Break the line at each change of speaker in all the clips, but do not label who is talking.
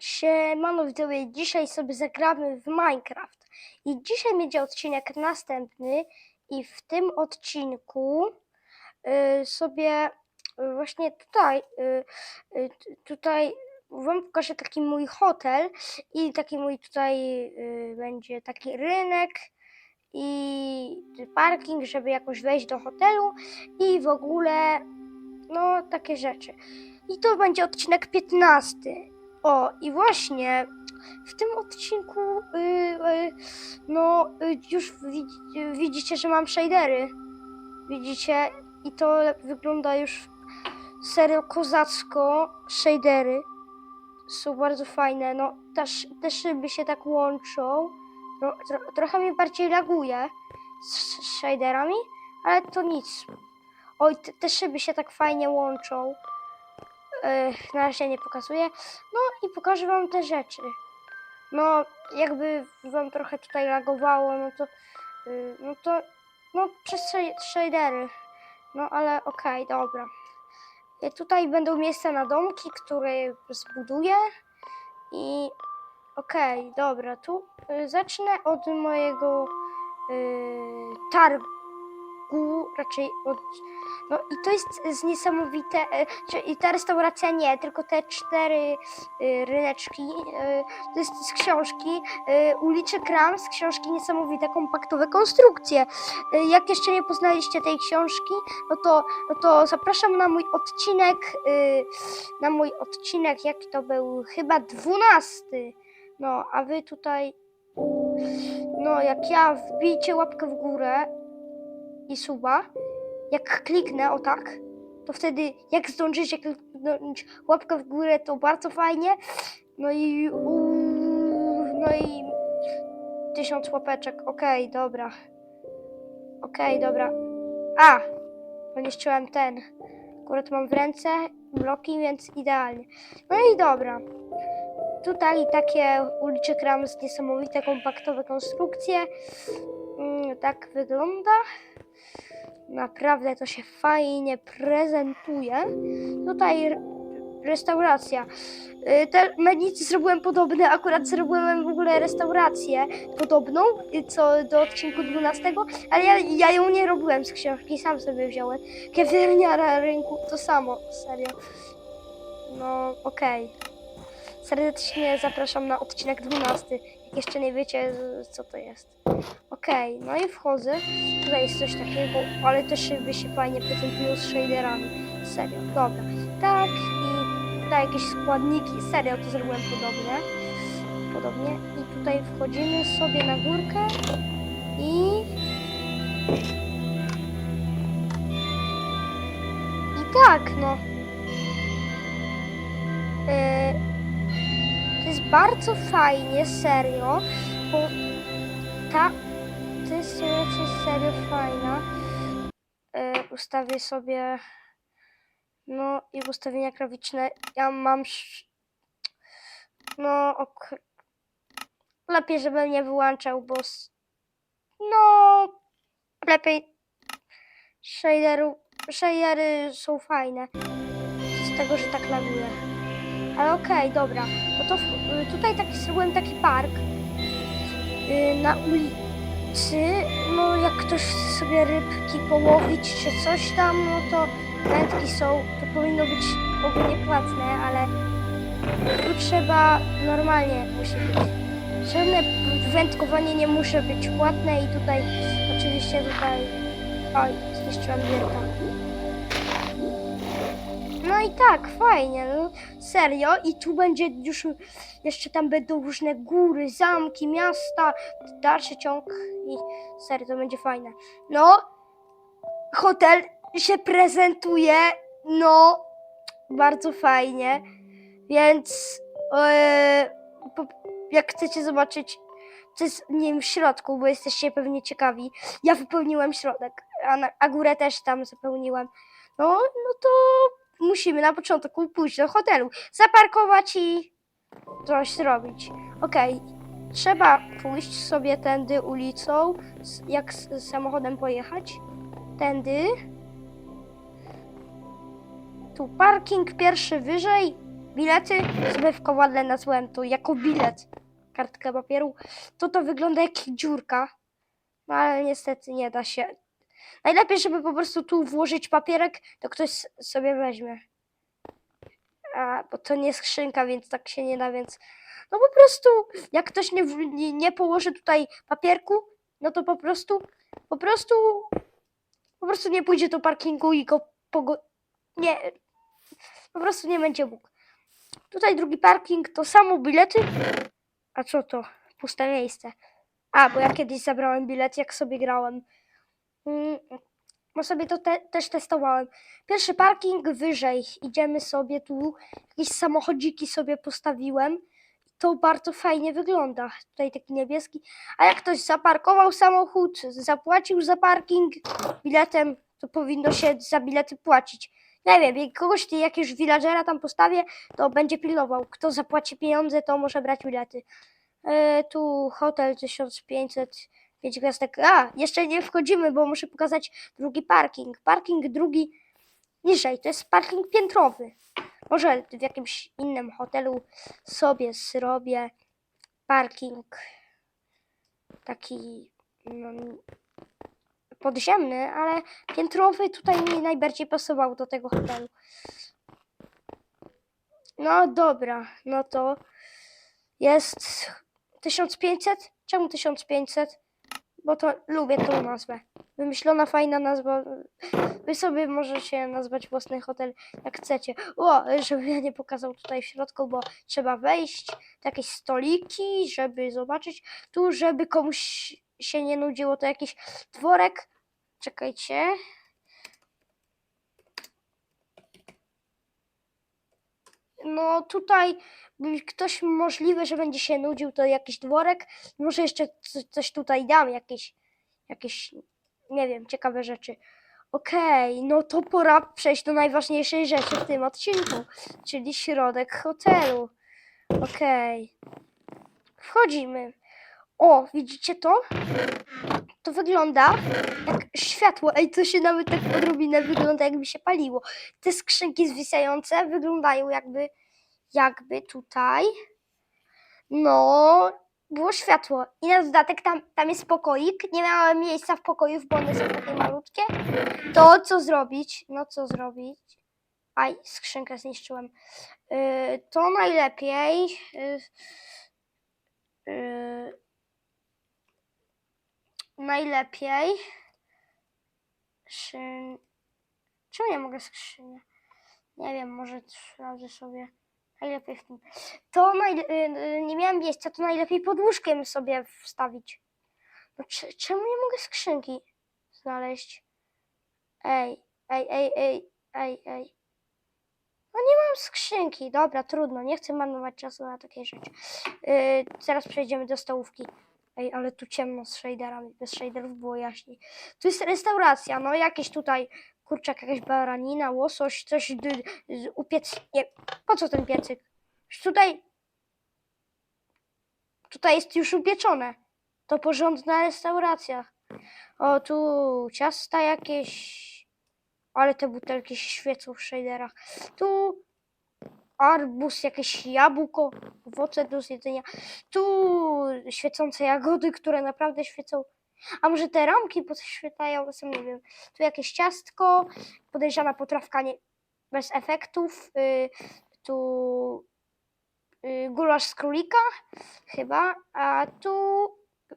Siemano widzowie, dzisiaj sobie zagramy w Minecraft. I dzisiaj będzie odcinek następny i w tym odcinku y, sobie y, właśnie tutaj, y, tutaj wam pokażę taki mój hotel i taki mój tutaj będzie taki rynek i parking, żeby jakoś wejść do hotelu i w ogóle no takie rzeczy. I to będzie odcinek 15. O, i właśnie w tym odcinku, y, y, no, y, już widzi, y, widzicie, że mam shadery. Widzicie? I to wygląda już serio kozacko. Shadery są bardzo fajne. No, sz- te szyby się tak łączą. Tro, tro, trochę mnie bardziej laguje z, z shaderami, ale to nic. Oj, te, te szyby się tak fajnie łączą. Yy, na razie nie pokazuję. No i pokażę wam te rzeczy. No, jakby wam trochę tutaj lagowało, no to, yy, no to, no przez sh- shadery. No ale okej, dobra. I tutaj będą miejsca na domki, które zbuduję. I okej, dobra, tu y, zacznę od mojego y, targu, raczej od no i to jest z niesamowite, e, i ta restauracja nie, tylko te cztery y, ryneczki, y, to jest z książki Uliczy Kram, z książki Niesamowite kompaktowe konstrukcje. Jak jeszcze nie poznaliście tej książki, no to, no to zapraszam na mój odcinek, na mój odcinek, jaki to był, chyba dwunasty. No, a wy tutaj, no jak ja, wbijcie łapkę w górę i suba, jak kliknę o tak, to wtedy jak zdążycie kliknąć łapkę w górę, to bardzo fajnie. No i uuu, no i tysiąc łapeczek. Okej, dobra. Okej, dobra. A! Poniszczyłem ten. Akurat mam w ręce bloki, więc idealnie. No i dobra. Tutaj takie uliczek ram z niesamowite kompaktowe konstrukcje. Mm, tak wygląda. Naprawdę to się fajnie prezentuje. Tutaj restauracja. Y, Te menu zrobiłem podobne, akurat zrobiłem w ogóle restaurację podobną, y, co do odcinku 12, ale ja, ja ją nie robiłem z książki, sam sobie wziąłem. Kawiarnia na rynku, to samo, serio. No, okej. Serdecznie zapraszam na odcinek 12, jak jeszcze nie wiecie, co to jest. Okej, no i wchodzę. Tutaj jest coś takiego, ale te szyby się fajnie prezentują z shaderami. Serio, dobra. Tak i tutaj jakieś składniki. Serio, to zrobiłem podobnie. Podobnie. I tutaj wchodzimy sobie na górkę i... I tak, no. Yy, bardzo fajnie, serio, bo ta to jest serio fajna. E, ustawię sobie. No i ustawienia graficzne. Ja mam. No, ok. Lepiej, żebym nie wyłączał, bo. No. Lepiej. Shaderu, shadery są fajne. Z tego, że tak laguje. Ale okej, dobra. No to tutaj taki zrobiłem taki park. y, Na ulicy no jak ktoś sobie rybki połowić czy coś tam, no to wędki są, to powinno być ogólnie płatne, ale tu trzeba normalnie musi być. Żadne wędkowanie nie musi być płatne i tutaj oczywiście tutaj oj, zniszczyłam wierta. No i tak, fajnie, no, serio. I tu będzie już, jeszcze tam będą różne góry, zamki, miasta, dalszy ciąg i serio, to będzie fajne. No, hotel się prezentuje, no, bardzo fajnie, więc po, jak chcecie zobaczyć, co jest w nim w środku, bo jesteście pewnie ciekawi, ja wypełniłem środek, a, na, a górę też tam zapełniłem. No, no to musimy na początku pójść do hotelu, zaparkować i coś zrobić. Okej, trzeba pójść sobie tędy ulicą, jak z samochodem pojechać. Tędy. Tu parking pierwszy wyżej bilety kowadle nazwałem to jako bilet, kartkę papieru, to to wygląda jak dziurka, no ale niestety nie da się. Najlepiej, żeby po prostu tu włożyć papierek, to ktoś sobie weźmie. A, bo to nie skrzynka, więc tak się nie da, więc no po prostu jak ktoś nie, nie, nie położy tutaj papierku, no to po prostu, po prostu, po prostu nie pójdzie do parkingu i go pogo... nie, po prostu nie będzie mógł. Tutaj drugi parking, to samo bilety. A co to? Puste miejsce. A, bo ja kiedyś zabrałem bilet, jak sobie grałem. Mm, Bo sobie to te, też testowałem. Pierwszy parking wyżej. Idziemy sobie tu. Jakieś samochodziki sobie postawiłem. To bardzo fajnie wygląda. Tutaj taki niebieski. A jak ktoś zaparkował samochód, zapłacił za parking biletem, to powinno się za bilety płacić. Nie wiem, jak kogoś, jakiegoś villagera tam postawię, to będzie pilnował. Kto zapłaci pieniądze, to może brać bilety. E, tu hotel 1500, 5 gwiazdek. A, jeszcze nie wchodzimy, bo muszę pokazać drugi parking. Parking drugi niżej, to jest parking piętrowy. Może w jakimś innym hotelu sobie zrobię parking taki no, podziemny, ale piętrowy tutaj mi najbardziej pasował do tego hotelu. No dobra, no to jest 1500? Czemu 1500? Bo to lubię tą nazwę. Wymyślona, fajna nazwa. Wy sobie możecie nazwać własny hotel jak chcecie. O, żeby ja nie pokazał tutaj w środku, bo trzeba wejść. Jakieś stoliki, żeby zobaczyć. Tu, żeby komuś się nie nudziło, to jakiś dworek. Czekajcie. No tutaj by ktoś możliwe, że będzie się nudził, to jakiś dworek. Może jeszcze co- coś tutaj dam, jakieś, jakieś, nie wiem, ciekawe rzeczy. Okej, no to pora przejść do najważniejszej rzeczy w tym odcinku, czyli środek hotelu. Okej. Wchodzimy. O, widzicie to? To wygląda jak światło. Ej, to się nawet tak odrobinę wygląda, jakby się paliło. Te skrzynki zwisające wyglądają jakby, jakby tutaj, no, było światło. I na dodatek tam, tam jest pokoik. Nie miałem miejsca w pokoju, bo one są takie malutkie. To co zrobić? No co zrobić? Aj, skrzynkę zniszczyłem. Yy, to najlepiej. Yy, yy, najlepiej. Szy... Czemu nie mogę skrzynię? Nie wiem, może sprawdzę sobie. Najlepiej w tym. To naj... y, y, nie miałem miejsca, to najlepiej pod łóżkiem sobie wstawić. No, cze- czemu nie mogę skrzynki znaleźć? Ej, ej, ej, ej, ej, ej. No nie mam skrzynki. Dobra, trudno, nie chcę marnować czasu na takie rzeczy. Yy, zaraz przejdziemy do stołówki. Ej, ale tu ciemno z shaderami. Bez shaderów było jaśniej. Tu jest restauracja, no jakieś tutaj kurczak, jakaś baranina, łosoś, coś d- z- upiec. Nie, po co ten piecyk? Już Tutaj. Tutaj jest już upieczone. To porządna restauracja. O, tu ciasta jakieś. Ale te butelki świecą w shaderach. Tu arbuz, jakieś jabłko, owoce do zjedzenia. Tu świecące jagody, które naprawdę świecą. A może te ramki podświetlają, sam nie wiem. Tu jakieś ciastko, podejrzana potrawka nie, bez efektów. Y, tu y, gulasz z królika chyba. A tu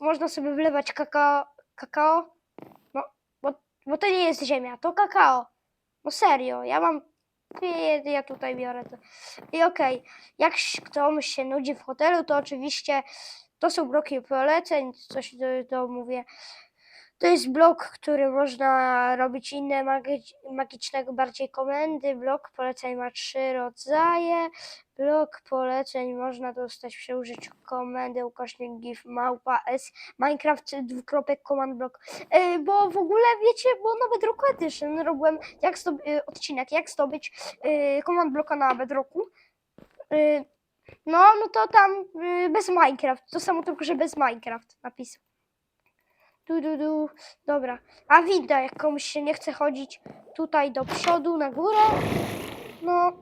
można sobie wlewać kakao. kakao. No, bo, bo to nie jest ziemia, to kakao. No serio, ja mam. Ja, tutaj biorę to. I okej, jak ś- komuś się nudzi w hotelu, to oczywiście to są bloki poleceń, coś do, do mówię. To jest blok, który można robić inne magi- magicznego bardziej komendy. Blok poleceń ma trzy rodzaje. Blok poleceń można dostać przy użyciu komendy ukośnik gif małpa s Minecraft dwukropek command block. E, bo w ogóle wiecie, bo na Bedrock Edition robiłem jak zdob- e, odcinek, jak zdobyć e, command blocka na Bedrocku. E, no, no to tam e, bez Minecraft. To samo tylko, że bez Minecraft napisał. Du, du, du. Dobra. A winda, jak komuś się nie chce chodzić tutaj do przodu, na górę, no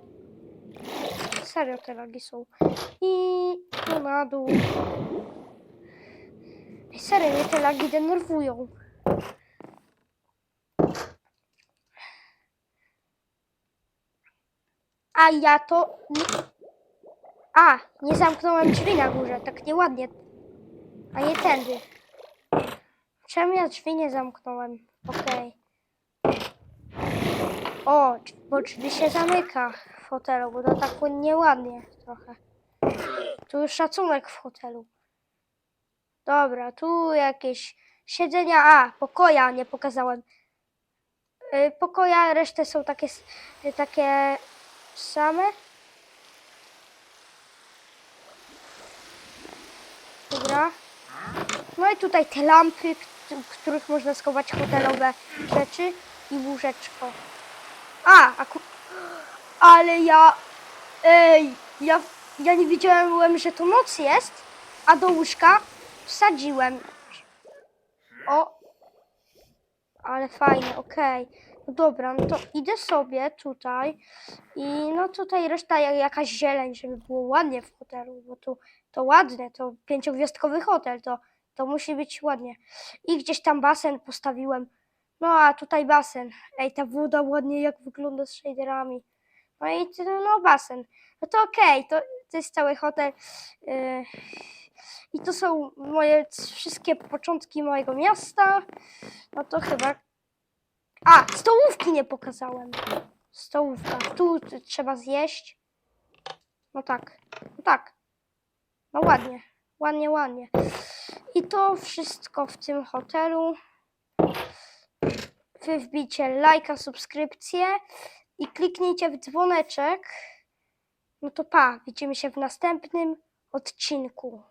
serio te lagi są. I tu na dół. Serio, mnie te lagi denerwują. A ja to... A, nie zamknąłem drzwi na górze, tak nieładnie. A nie tędy. Czemu ja drzwi nie zamknąłem? Okej. O, drzwi- bo drzwi się zamyka w hotelu, bo to tak nieładnie trochę. Tu już szacunek w hotelu. Dobra, tu jakieś siedzenia. A, pokoja nie pokazałem. Y, Pokoja, resztę są takie, s- y, takie same. Dobra. No i tutaj te lampy, w których można schować hotelowe rzeczy i łóżeczko. A, ale ja... Ej, ja, ja nie wiedziałem, że tu noc jest, a do łóżka wsadziłem. O, ale fajnie, okej. No dobra, no to idę sobie tutaj i no tutaj reszta jak jakaś zieleń, żeby było ładnie w hotelu, bo tu to ładne, to pięciogwiazdkowy hotel, to, to musi być ładnie. I gdzieś tam basen postawiłem. No a tutaj basen. Ej, ta woda ładnie jak wygląda z shaderami. No i no basen. No to okej, to, to jest cały hotel. Yy, I to są moje wszystkie początki mojego miasta. No to chyba. A, stołówki nie pokazałem. Stołówka. Tu trzeba zjeść. No tak. No tak. No ładnie. Ładnie, ładnie. I to wszystko w tym hotelu. Wy wbijcie lajka, subskrypcję i kliknijcie w dzwoneczek. No to pa, widzimy się w następnym odcinku.